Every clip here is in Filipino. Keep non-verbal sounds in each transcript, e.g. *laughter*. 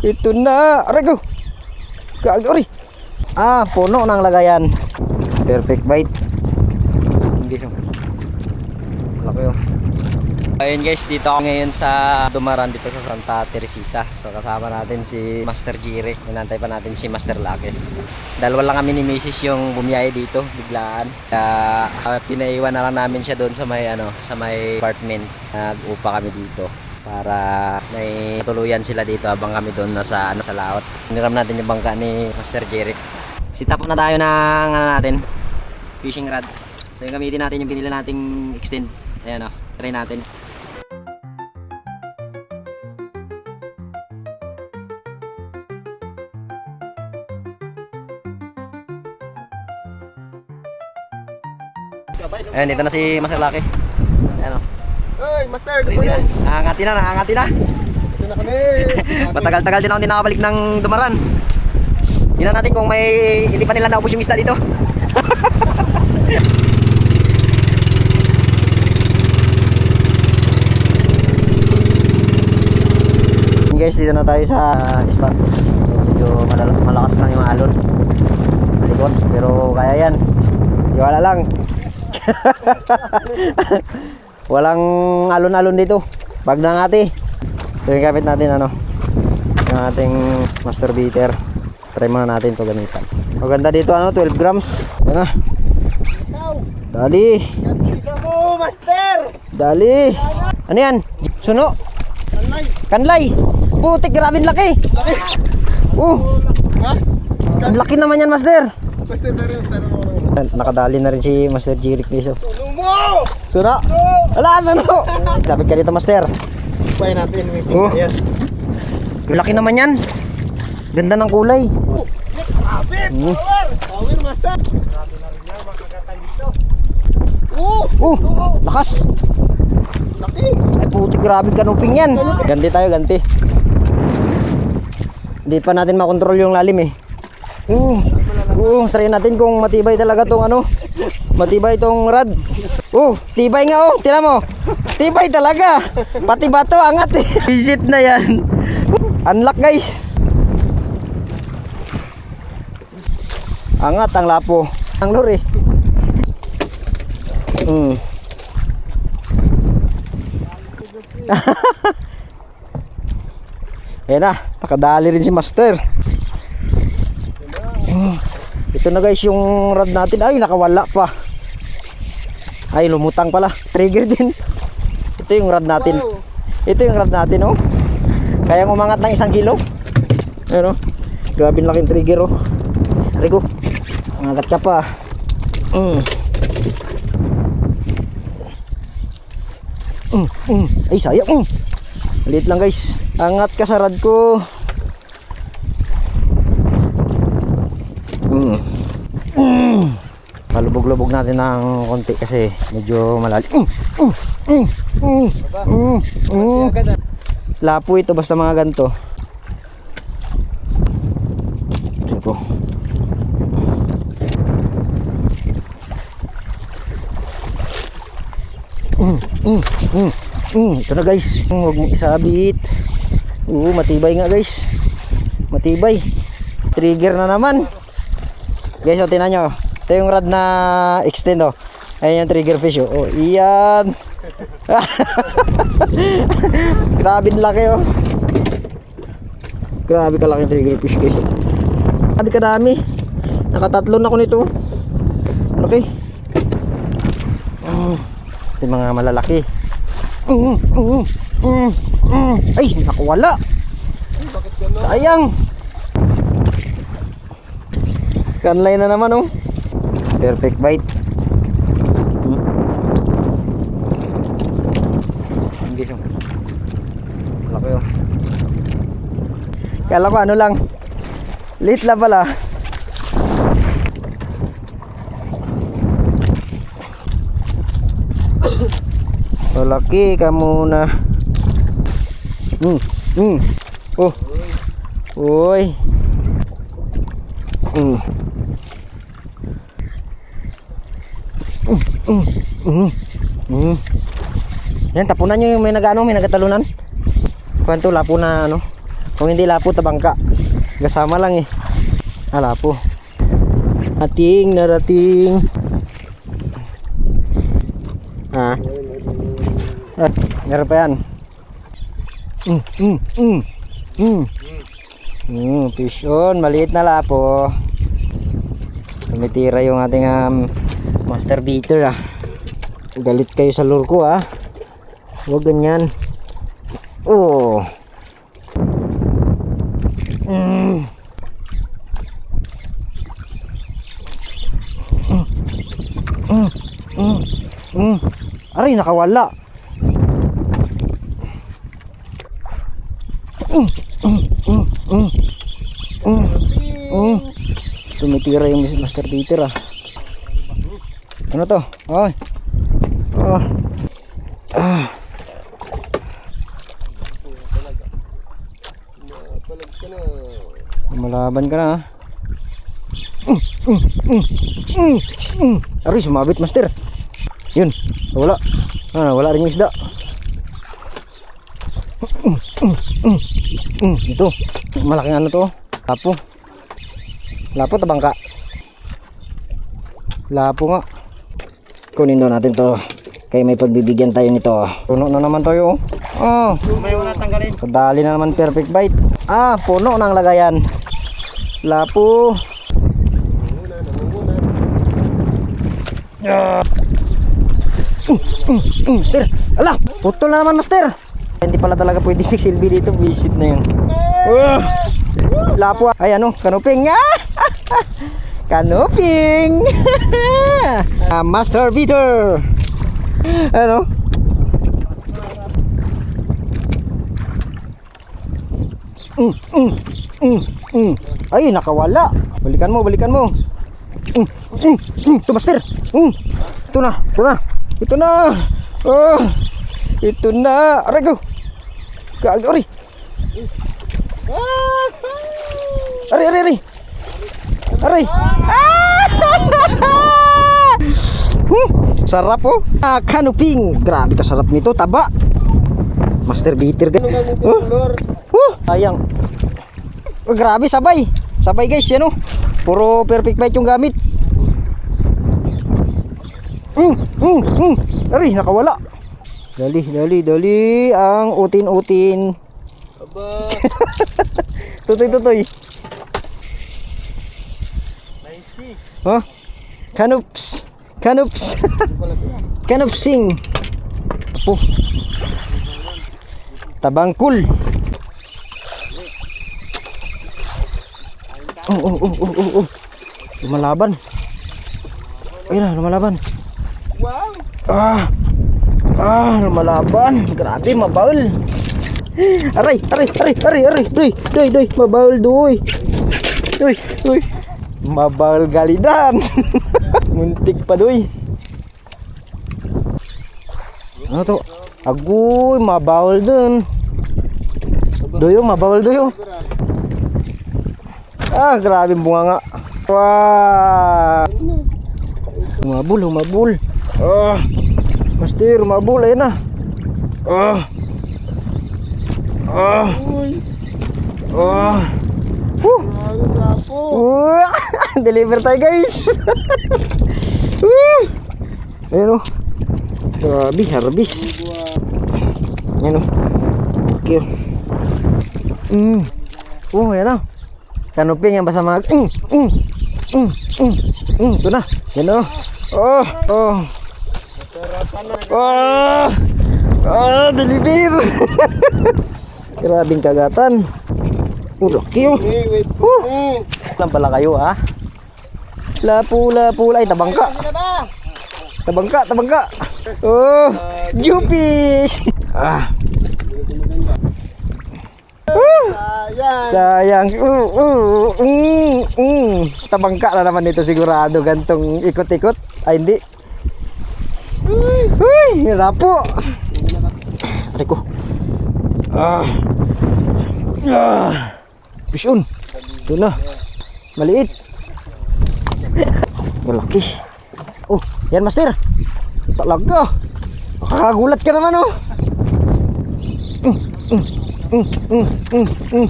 Ito na. Aray ko. Gagori. Ah, puno ng lagayan. Perfect bite. Hindi siya. Malaki yun. Ayun guys, dito ako ngayon sa Dumaran dito sa Santa Teresita. So kasama natin si Master Jire. Inantay pa natin si Master Lucky. Dalawa lang kami ni Mrs. yung bumiyahe dito, biglaan. Kaya ah, pinaiwan na lang namin siya doon sa may ano, sa may apartment. Nag-upa kami dito para may tuluyan sila dito habang kami doon nasa ano sa laot. Hiniram natin yung bangka ni Master Jeric. Sitap na tayo ng ano natin, fishing rod. So yung gamitin natin yung binili nating extend. Ayan o, try natin. Ayan, dito na si Master Lucky. Ayan o. Hey, master, Ready na. Nakangati na, nakangati na. Ito na kami. *laughs* Matagal-tagal din ako hindi nakabalik ng Dumaran. Tingnan natin kung may hindi pa nila naubos yung isda dito. *laughs* guys, dito na tayo sa spot. Medyo malal- malakas lang yung alon. Malikot, pero kaya yan. Iwala lang. *laughs* Walang alon-alon dito. Pag nangati. So yung kapit natin ano, yung ating master beater. Try muna natin to gamitan. Maganda dito ano, 12 grams. Yan na. Dali. Mo, master. Dali. Ano yan? Suno? Kanlay. Kanlay. Putik, grabe laki. Laki. Oh, Ha? ang laki naman yan, master. Master, mo. Nakadali na rin si Master Jeric dito. Tulo mo! Suno? Wala, suno. Lapit ka dito, master. Pay natin, may Oh. pinta yan. Ang Laki naman yan. Ganda ng kulay. Grabe, Hmm. power! Power, master. Grabe na rin yan, makakatay dito. Oh! Oh, lakas. Laki! Ay puti, grabe kanuping yan. Ganti tayo, ganti. Hindi pa natin makontrol yung lalim eh. Oo, try natin kung matibay talaga tong ano. Matibay tong rad. Oh, tibay nga oh, tira mo. Tibay talaga. Pati bato angat eh. *laughs* Visit na yan. Unlock guys. Angat ang lapo. Ang lure. Hmm. *laughs* Ayan na, nakadali rin si Master. Ito na guys yung rod natin. Ay, nakawala pa. Ay, lumutang pala. Trigger din. Ito yung rod natin. Ito yung rod natin, oh. Kaya umangat ng isang kilo. Ayan, oh. Grabe laking trigger, oh. Rico, angat ka pa. Mm. Mm, mm. Ay, sayang. Mm. Maliit lang guys. Angat ka sa rad ko. Mm. Mm. Palubog-lubog natin ng konti kasi medyo malalim. Mm. Mm. Mm. Mm. Mm. Agad ah. Lapo ito basta mga ganito. Sige po. Mm, mm, mm, mm. Ito na guys. Mm, Huwag mong isabit. Oo, matibay nga guys. Matibay. Trigger na naman. Guys, o tinan nyo. Ito yung rod na extend oh. Ayan yung trigger fish oh. Oh, iyan. *laughs* Grabe laki oh. Grabe kalaki yung trigger fish guys. oh. Grabe kadami. Nakatatlo na ako nito. Okay. Mm. Ito yung mga malalaki. Mm, mm, mm, mm. Ay, nakawala. Sayang. Kanlay na naman oh. Perfect bite. Hmm. Hindi siya. Laki oh. Kala ko ano lang. Late lang pala. Malaki ka muna. Hmm. Hmm. Oh. Uy. Mm. Mm, mm, mm. Yan, tapunan nyo yung may nag-ano, may nagatalunan. Kwento, lapo na ano. Kung hindi lapo, tabangka. Kasama lang eh. Ah, lapo. Narating, narating. Ah. Ah, meron pa yan. Mm, mm, mm. Mm. Mm, fish on, maliit na lapo. Tumitira yung ating um, master beater ah. Galit kayo sa lure ko ah. Huwag ganyan. Oh. Mm. Mm. Mm. Mm. Aray, nakawala. Mm. Mm. Mm. Mm. Mm. Mm. Tumitira yung master beater ah. Ano to? Ay. Oh. Ah. Malaban ka na ha. Mm, mm, mm, mm, mm. Aray, sumabit master. Yun, wala. Ah, wala rin isda. Mm, mm, mm, mm. Ito, malaking ano to. Lapo. Lapo tabangka. Lapo nga. Kunin daw natin to. Kaya may pagbibigyan tayo nito. Puno na naman tayo. Oh. May wala tanggalin. Kadali na naman perfect bite. Ah, puno ng lagayan. Lapo. Namumuna, namumuna. Mm, master. Ala, putol na naman master. Hindi pala talaga pwede si Silvi dito. Visit na yun. Uh, lapo. Ay ano, kanuping. Ah! Kanuping. *laughs* ah, master beater. Ano? Mm, mm, mm, mm. Ay, nakawala. Balikan mo, balikan mo. Mm, mm, mm. Master. Mm. Ito na, ito na. Ito na. Oh, ito na. Aray, go. Kag, aray. Aray, aray, aray. Aray. Ah! *laughs* Hmm, sarap oh. Ah, kanuping. Grabe ka sarap nito, taba. Master beater gan. Anong Oh. Oh, sayang. Oh, grabe sabay. Sabay guys, yan oh. Puro perfect bite yung gamit. Mm, mm, mm. Ari, nakawala. Dali, dali, dali. Ang utin-utin. Aba. *laughs* Tutoy, tutoy. Oh, kanups. Kanups. *laughs* Kanupsing. Apo. Tabangkul. Oh, oh, oh, oh, oh, oh. Lumalaban. Ayun na, lumalaban. Wow. Ah. Ah, lumalaban. Grabe, mabaul. Aray, aray, aray, aray, aray. Doy, doy, doy. Mabaul, doy. Doy, doy. Mabaul galidan. *laughs* Muntik pa, doy. Ano to? Agoy, mabaul dun. Doyo, mabaul doyo. Ah, grabe bunga nga. Wah. Humabol, humabol. Ah. Master, humabol. Ayun na. Ah. Ah. Ah. Grapo. Wah. *laughs* Deliver tayo guys. *laughs* Woo. Ayun o. Grabe, harbis. Ayun o. Okay o. Mm. Oh, ayan na. Kanuping yan basta mga... Mm, mm, mm, mm, mm. Ito na. Yan o. Oh, oh. Ah! Ah, deliver! *laughs* Grabing kagatan. Oh, laki oh. Wait. Huh. Eh. Lang pala kayo ah. Lapu, lapu, ay tabangka. Ano ba? Tabangka, tabangka. Oh, jupish. Ah, Ayan. sayang. Uh, uh, mm, mm. Tabangka na naman ito sigurado gantong ikot-ikot. Ay hindi. Uy, rapo. Aray ko. Ah. Ah. Pishon. Ito na. Maliit. Malaki. Oh, yan master. Talaga. Makakagulat ka naman oh. Mm, mm. Mm, mm, mm, mm.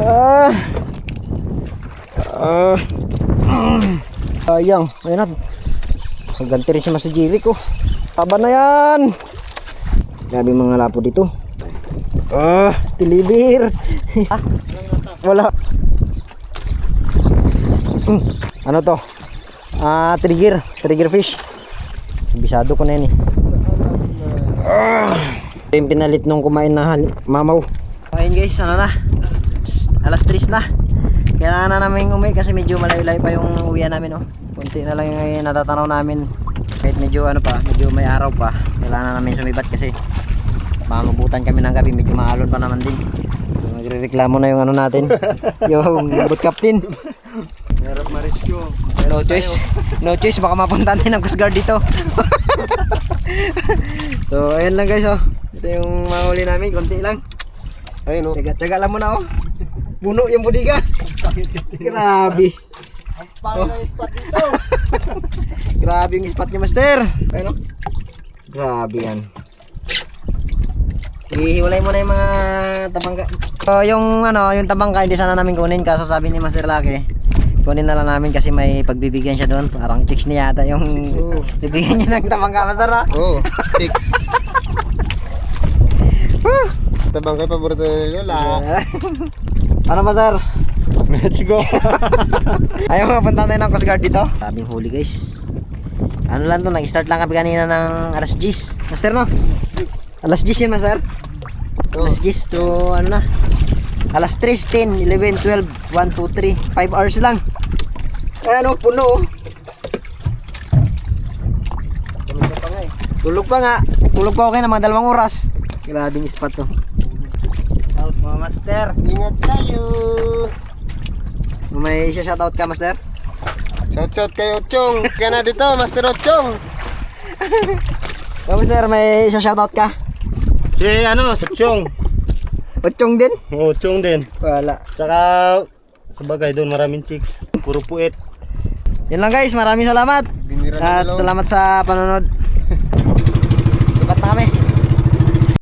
Ah. Ah. Mm. Sayang. Ayun na. Maganti rin si Mas Jericho. Taba na yan. Grabe mga lapo dito. Ah, tilibir. ah, *laughs* wala. Mm, ano to? Ah, trigger. Trigger fish. Bisado ko na yan eh. Ah, yung pinalit nung kumain na mamaw. Ayun guys, ano na? Alas 3 na. Kailangan na namin umuwi kasi medyo malayo-layo pa yung uwian namin oh. Kunti na lang yung natatanaw namin. Kahit medyo ano pa, medyo may araw pa. Kailangan na namin sumibat kasi mamabutan kami ng gabi, medyo maalon pa naman din. So, Nagre-reklamo na yung ano natin, *laughs* yung boat captain. Ma-rescue. No choice. *laughs* No choice, baka mapunta din ng Coast Guard dito. *laughs* so, ayan lang guys oh. Ito yung mahuli namin, konti lang. Ayun, oh. Tsaga-tsaga lang muna oh. Puno yung budiga. *laughs* Grabe. Ang pangit na spot dito. Grabe yung spot niya, Master. Ayun oh. Grabe yan. Ihiwalay mo na yung mga tabangka. So, yung ano, yung tabangka hindi sana namin kunin kaso sabi ni Master Laki, kunin na lang namin kasi may pagbibigyan siya doon. Parang chicks niya yata yung Oo. bibigyan niya ng tabangka, Master ha. Oh, *laughs* six. Tabang kayo paborito ni Lola. *laughs* ano Master? Let's go. *laughs* Ayaw nga punta tayo ng Coast Guard dito. Sabing huli guys. Ano lang to, nag-start lang kami kanina ng alas 10. Master no? Alas 10 yun Master? Alas 10 to ano na? Alas 3, 10, 11, 12, 1, 2, 3. 5 hours lang. Ayan o, puno oh. Tulog pa nga eh. Tulog pa nga. Tulog pa okay na mga dalawang oras. Grabing spot to. Out mga master. Ingat tayo. May isa shoutout ka master? Shout shout kay Ochong. Kaya na dito, Master Ochong. *laughs* Oh, master, may isa shoutout ka? Si ano, si Ochong. Ochong din? Ochong din. Wala. Tsaka, sa bagay doon maraming chicks. Puro puwet. Yun lang guys, maraming salamat. At salamat sa panonood.